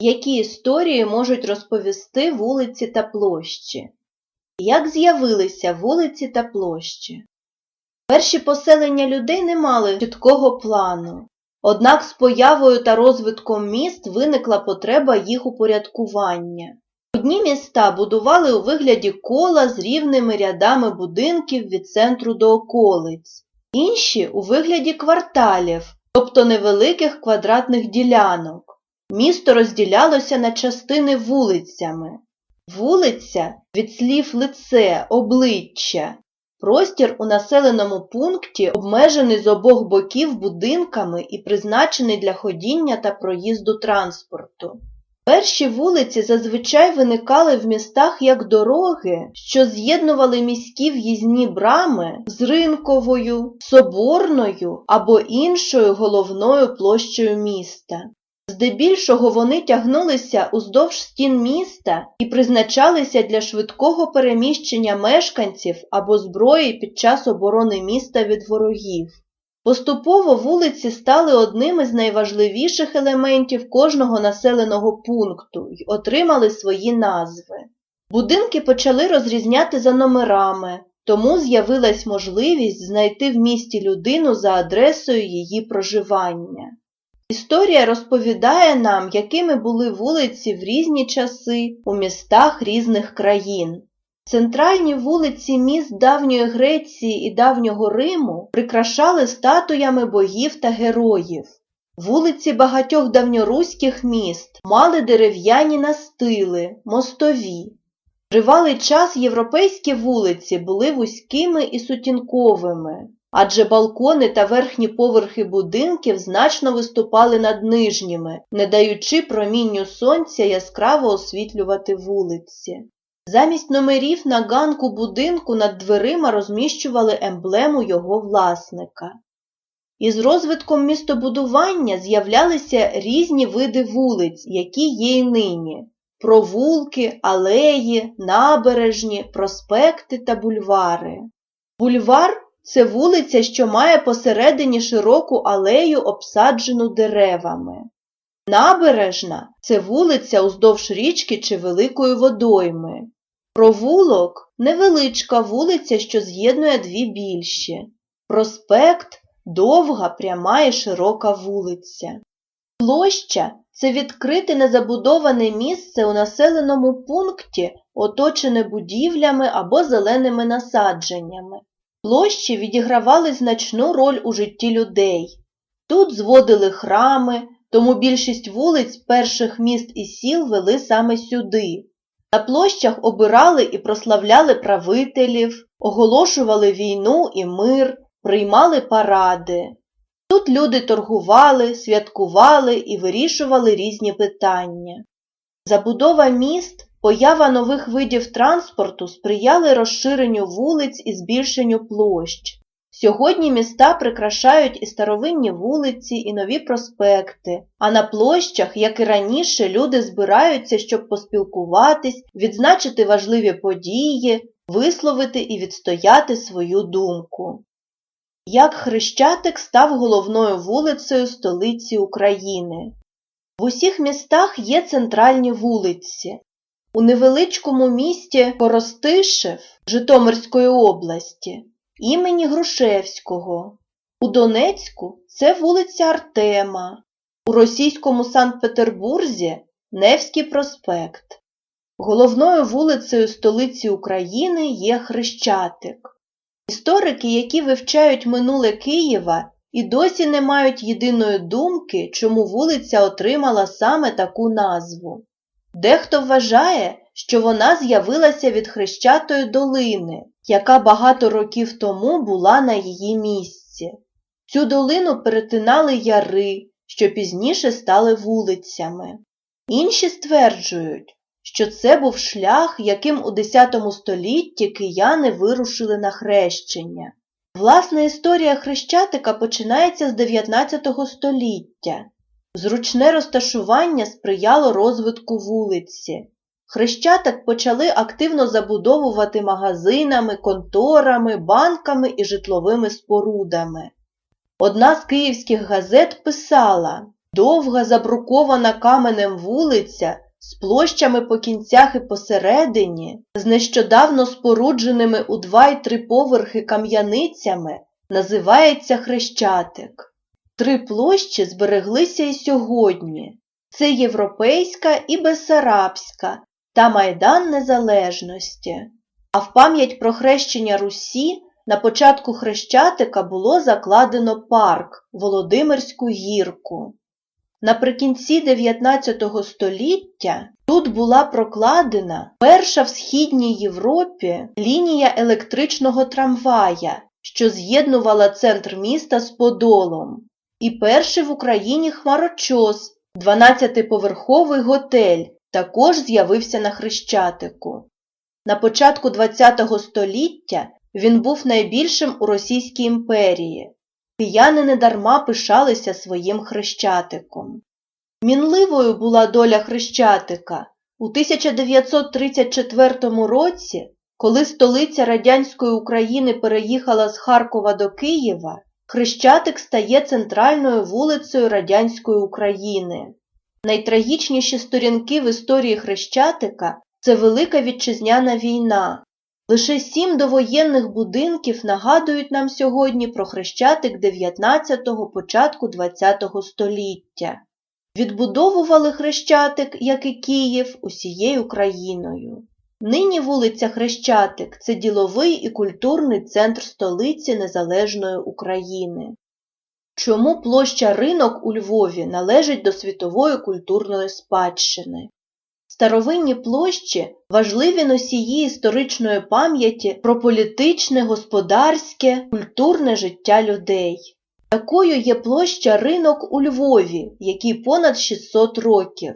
Які історії можуть розповісти вулиці та площі? Як з'явилися вулиці та площі? Перші поселення людей не мали чіткого плану. Однак з появою та розвитком міст виникла потреба їх упорядкування. Одні міста будували у вигляді кола з рівними рядами будинків від центру до околиць, інші у вигляді кварталів, тобто невеликих квадратних ділянок. Місто розділялося на частини вулицями. Вулиця від слів лице, обличчя. Простір у населеному пункті обмежений з обох боків будинками і призначений для ходіння та проїзду транспорту. Перші вулиці зазвичай виникали в містах як дороги, що з'єднували міські в'їзні брами з ринковою, соборною або іншою головною площею міста. Здебільшого вони тягнулися уздовж стін міста і призначалися для швидкого переміщення мешканців або зброї під час оборони міста від ворогів. Поступово вулиці стали одним із найважливіших елементів кожного населеного пункту й отримали свої назви. Будинки почали розрізняти за номерами, тому з'явилась можливість знайти в місті людину за адресою її проживання. Історія розповідає нам, якими були вулиці в різні часи у містах різних країн. Центральні вулиці міст давньої Греції і давнього Риму прикрашали статуями богів та героїв. Вулиці багатьох давньоруських міст мали дерев'яні настили, мостові. Тривалий час європейські вулиці були вузькими і сутінковими, адже балкони та верхні поверхи будинків значно виступали над нижніми, не даючи промінню сонця яскраво освітлювати вулиці. Замість номерів на ганку будинку над дверима розміщували емблему його власника. Із розвитком містобудування з'являлися різні види вулиць, які є й нині провулки, алеї, набережні, проспекти та бульвари. Бульвар це вулиця, що має посередині широку алею, обсаджену деревами. Набережна це вулиця уздовж річки чи великої водойми. Провулок невеличка вулиця, що з'єднує дві більші. Проспект довга, пряма і широка вулиця. Площа це відкрите незабудоване місце у населеному пункті, оточене будівлями або зеленими насадженнями. Площі відігравали значну роль у житті людей. Тут зводили храми, тому більшість вулиць перших міст і сіл вели саме сюди. На площах обирали і прославляли правителів, оголошували війну і мир, приймали паради. Тут люди торгували, святкували і вирішували різні питання. Забудова міст, поява нових видів транспорту сприяли розширенню вулиць і збільшенню площ. Сьогодні міста прикрашають і старовинні вулиці, і нові проспекти, а на площах, як і раніше, люди збираються, щоб поспілкуватись, відзначити важливі події, висловити і відстояти свою думку. Як Хрещатик став головною вулицею столиці України. В усіх містах є центральні вулиці. У невеличкому місті Коростишев Житомирської області імені Грушевського. У Донецьку це вулиця Артема, у російському Санкт-Петербурзі Невський проспект. Головною вулицею столиці України є Хрещатик. Історики, які вивчають минуле Києва, і досі не мають єдиної думки, чому вулиця отримала саме таку назву. Дехто вважає, що вона з'явилася від Хрещатої долини, яка багато років тому була на її місці. Цю долину перетинали яри, що пізніше стали вулицями. Інші стверджують, що це був шлях, яким у X столітті кияни вирушили на хрещення. Власна історія Хрещатика починається з 19 століття. Зручне розташування сприяло розвитку вулиці. Хрещатик почали активно забудовувати магазинами, конторами, банками і житловими спорудами. Одна з київських газет писала Довга забрукована каменем вулиця з площами по кінцях і посередині, з нещодавно спорудженими у два й три поверхи кам'яницями, називається Хрещатик. Три площі збереглися і сьогодні. Це Європейська і Бесарабська та Майдан Незалежності. А в пам'ять про хрещення Русі на початку Хрещатика було закладено парк Володимирську гірку. Наприкінці 19 століття тут була прокладена перша в Східній Європі лінія електричного трамвая, що з'єднувала центр міста з Подолом, і перший в Україні хмарочос, 12-поверховий готель, також з'явився на Хрещатику. На початку ХХ століття він був найбільшим у Російській імперії. Кияни недарма пишалися своїм хрещатиком. Мінливою була доля хрещатика. У 1934 році, коли столиця радянської України переїхала з Харкова до Києва, Хрещатик стає центральною вулицею радянської України. Найтрагічніші сторінки в історії Хрещатика це Велика Вітчизняна війна. Лише сім довоєнних будинків нагадують нам сьогодні про Хрещатик 19-го, початку 20-го століття. Відбудовували Хрещатик, як і Київ, усією Україною. Нині вулиця Хрещатик – це діловий і культурний центр столиці Незалежної України. Чому площа Ринок у Львові належить до світової культурної спадщини? Старовинні площі – важливі носії історичної пам'яті про політичне, господарське, культурне життя людей. Такою є площа Ринок у Львові, який понад 600 років.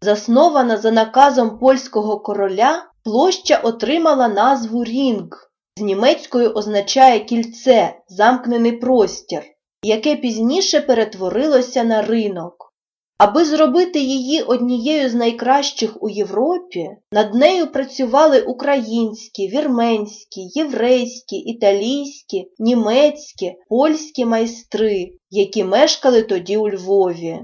Заснована за наказом польського короля, площа отримала назву Рінг, з німецькою означає кільце, замкнений простір, яке пізніше перетворилося на ринок. Аби зробити її однією з найкращих у Європі, над нею працювали українські, вірменські, єврейські, італійські, німецькі, польські майстри, які мешкали тоді у Львові.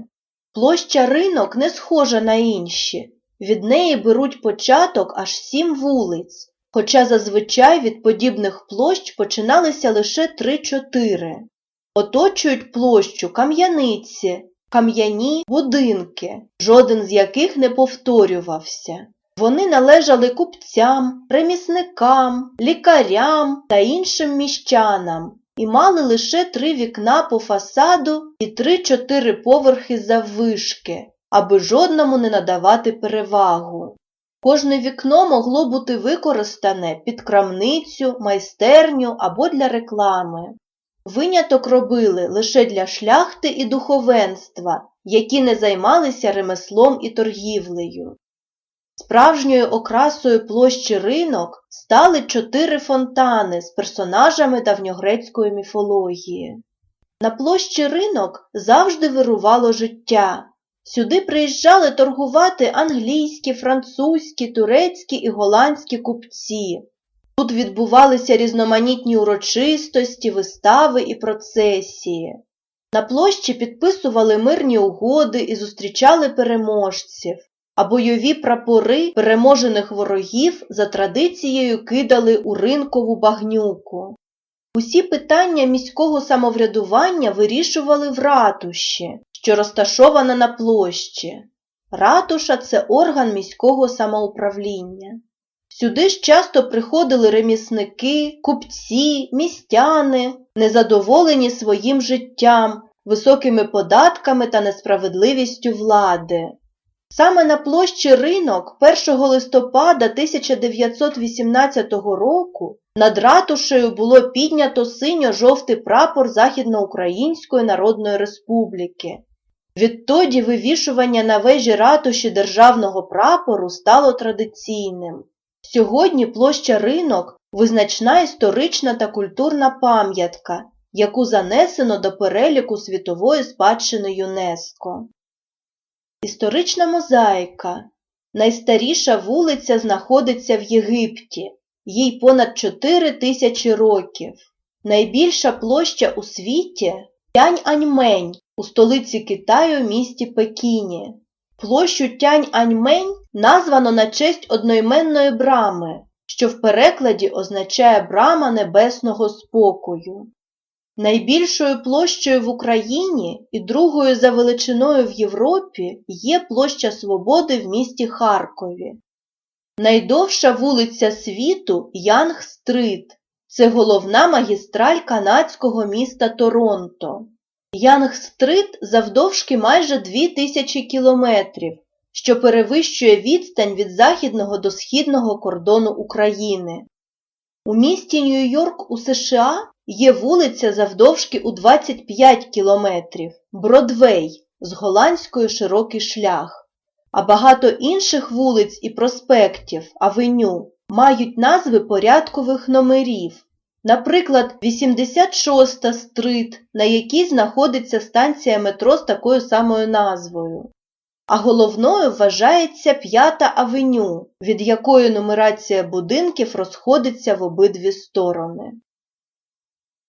Площа ринок не схожа на інші, від неї беруть початок аж сім вулиць, хоча зазвичай від подібних площ починалися лише три-чотири. Оточують площу кам'яниці, кам'яні будинки, жоден з яких не повторювався. Вони належали купцям, ремісникам, лікарям та іншим міщанам і мали лише три вікна по фасаду і три-чотири поверхи заввишки, аби жодному не надавати перевагу. Кожне вікно могло бути використане під крамницю, майстерню або для реклами. Виняток робили лише для шляхти і духовенства, які не займалися ремеслом і торгівлею. Справжньою окрасою площі ринок стали чотири фонтани з персонажами давньогрецької міфології. На площі ринок завжди вирувало життя. Сюди приїжджали торгувати англійські, французькі, турецькі і голландські купці. Тут відбувалися різноманітні урочистості, вистави і процесії. На площі підписували мирні угоди і зустрічали переможців, а бойові прапори переможених ворогів за традицією кидали у ринкову багнюку. Усі питання міського самоврядування вирішували в ратуші, що розташована на площі. Ратуша це орган міського самоуправління. Сюди ж часто приходили ремісники, купці, містяни, незадоволені своїм життям, високими податками та несправедливістю влади. Саме на площі ринок 1 листопада 1918 року над ратушею було піднято синьо-жовтий прапор Західноукраїнської Народної Республіки. Відтоді вивішування на вежі ратуші державного прапору стало традиційним. Сьогодні площа ринок визначна історична та культурна пам'ятка, яку занесено до переліку світової спадщини ЮНЕСКО. Історична мозаїка. Найстаріша вулиця знаходиться в Єгипті, їй понад 4 тисячі років. Найбільша площа у світі Тянь-Аньмень у столиці Китаю місті Пекіні. Площу Тянь-Аньмень названо на честь одноіменної брами, що в перекладі означає брама небесного спокою. Найбільшою площею в Україні і другою за величиною в Європі є площа Свободи в місті Харкові. Найдовша вулиця світу Янг-Стрит. Це головна магістраль канадського міста Торонто. Янг-Стрит завдовжки майже 2000 кілометрів, що перевищує відстань від західного до східного кордону України. У місті Нью-Йорк у США є вулиця завдовжки у 25 кілометрів Бродвей з голландською широкий шлях, а багато інших вулиць і проспектів авеню мають назви порядкових номерів, наприклад, 86 стрит, на якій знаходиться станція метро з такою самою назвою. А головною вважається П'ята авеню, від якої нумерація будинків розходиться в обидві сторони.